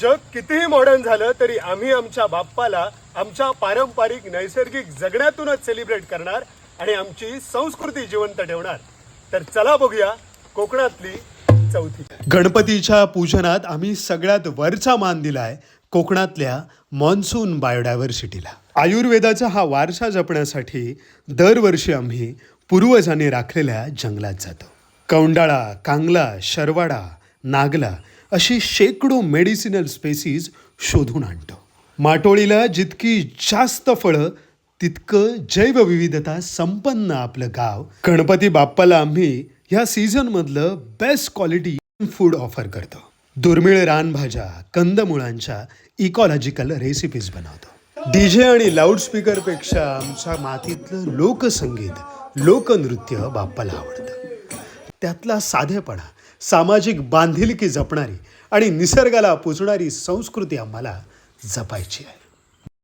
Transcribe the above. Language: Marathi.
जग कितीही मॉडर्न झालं तरी आम्ही आमच्या बाप्पाला आमच्या पारंपरिक नैसर्गिक जगण्यातूनच सेलिब्रेट करणार आणि आमची संस्कृती जिवंत ठेवणार. तर चला बघूया कोकणातली चौथी. गणपतीच्या पूजनात आम्ही सगळ्यात वरचा मान दिलाय कोकणातल्या मॉन्सून बायोडायव्हर्सिटीला आयुर्वेदाचा हा वारसा जपण्यासाठी दरवर्षी आम्ही पूर्वजांनी राखलेल्या जंगलात जातो. कौंडाळा कांगला शरवाडा नागला अशी शेकडो मेडिसिनल स्पेसीज शोधून आणतो. माटोळीला जितकी जास्त फळं तितकं जैवविविधता संपन्न आपलं गाव. गणपती बाप्पाला आम्ही ह्या सीझनमधलं बेस्ट क्वालिटी फूड ऑफर करतो. दुर्मिळ रानभाज्या कंदमुळांच्या इकॉलॉजिकल रेसिपीज बनवतो. डीजे आणि लाऊडस्पीकरपेक्षा आमच्या मातीतलं लोकसंगीत लोकनृत्य बाप्पाला आवडतं. त्यातला साधेपणा सामाजिक बांधिलकी जपणारी आणि निसर्गाला पुजणारी संस्कृती आम्हाला जपायची आहे.